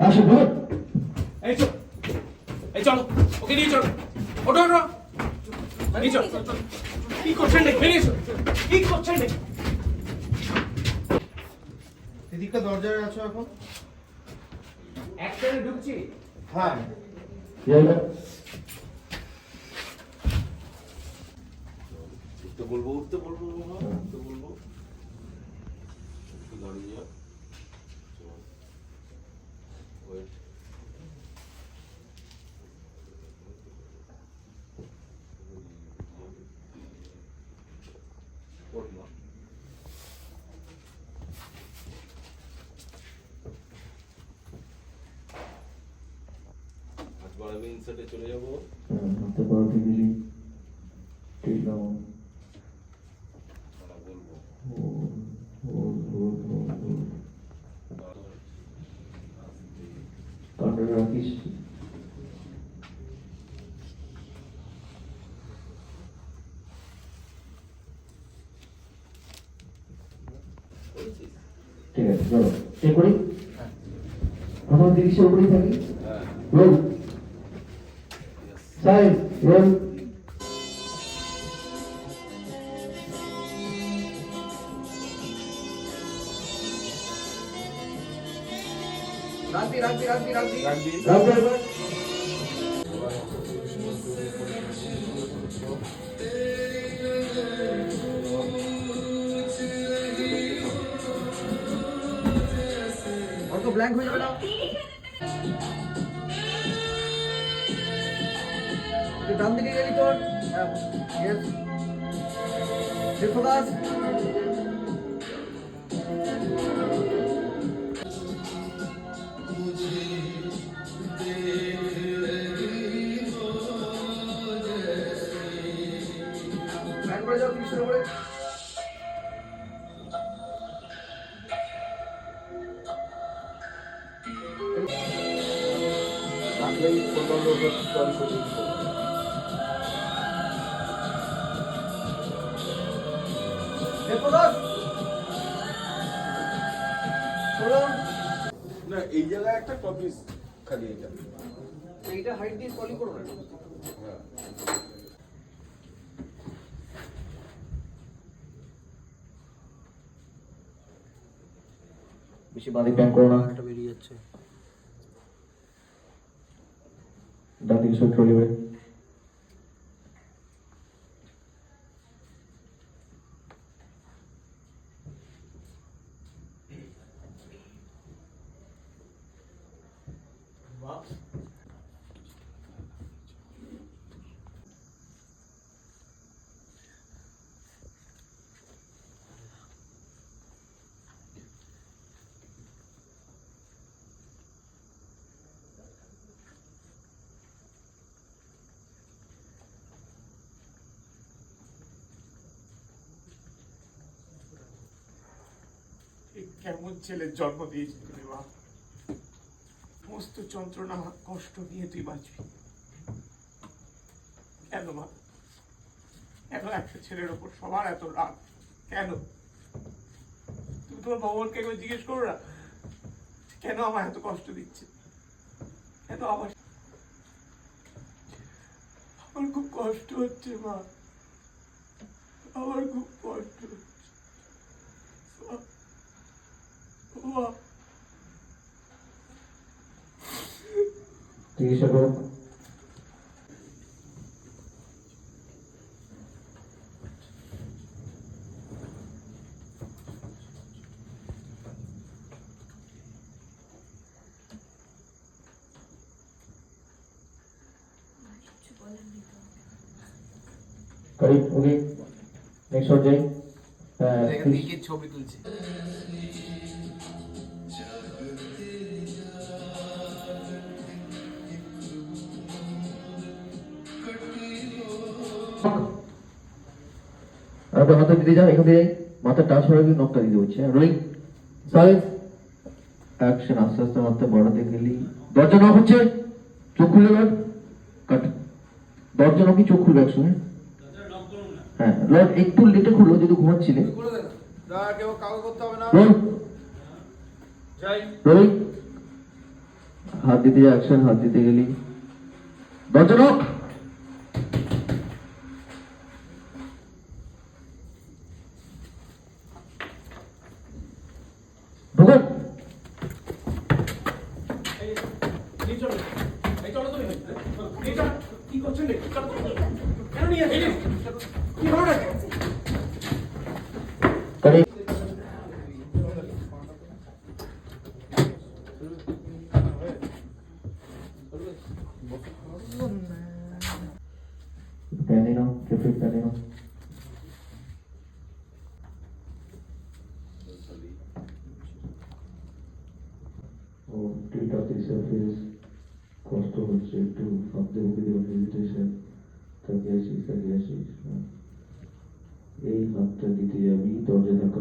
Role এই চল। এই চলো ওকে নিয়ে চলো। ওটো ওটো নিয়ে চল কি করছেন নাকি? বেরিয়ে এসো কি করছেন নাকি? এদিকটা দরজায় আছো এখন? একসাথে ঢুকছি। হ্যাঁ। উঠতে বলব উঠতে বলব উঠতে বলব। একটু দাঁড়িয়ে যাও চলো। Wait. ওঠ মা। বাড়াবে ইনসার্টে চলে যাব। হাতে ঠিক নাও বলব। কান্ডা রাখিস। ঠিক আছে চলো। চেক করি। আমার তিরিশের উপরেই থাকি? হ্যাঁ। Role yes. সাইড রোল রাখবি রাখবি রাখবি রাখবি রাখবি রাখবে এবার অত ব্ল্যাঙ্ক হয়ে যাবে না ডান দিকে গেলি তোর ফোকাস ব্ল্যাঙ্ক করে না এই জায়গায় একটা কপি খালি এটা। এইটা হাইট দিয়ে কলি করো না। হ্যাঁ। বেশি বাঁধে ব্যাং করো না। এটা বেরিয়ে যাচ্ছে। ডান দিকে সব ট্রলি কেমন ছেলের জন্ম মা সমস্ত যন্ত্রণা, কষ্ট নিয়ে তুই বাঁচবি। কেন মা? কেন একটা ছেলের ওপর সবার এত রাগ? কেন? তুমি তোমার ভগবানকে একবার জিজ্ঞেস করো না, কেন আমার এত কষ্ট দিচ্ছে? কেন আমার আমার খুব কষ্ট হচ্ছে মা আমার খুব কষ্ট হচ্ছে মা। মা চিকিৎসা করো করি ওকে নেক্সট যাই ছবি তুলছি। আপনার মাথা দিতে যাও এখান থেকে মাথা টাচ হয়ে গিয়ে নখটা দিতে হচ্ছে রোলিং সাইড অ্যাকশন আস্তে আস্তে মাথা বাড়াতে গেলি। দরজা নক হচ্ছে, চোখ খুলে লড কাট দরজা নকি চোখ খুলবে একসঙ্গে হ্যাঁ লড একটু লেটে খুললো যদি ঘুমাচ্ছিলে। হাত দিতে অ্যাকশন হাত দিতে গেলি। দরজা নক ঢুকুন এই, নিয়ে চলো। এই চলো ও টিকটকের সার্ফেস কষ্ট হচ্ছে একটু ভাবতে বুকে দেওয়া হেজিটেশন তাকে আসিস তাকে আসিস এই হাতটা দিতে যাবি দরজা ধাক্কা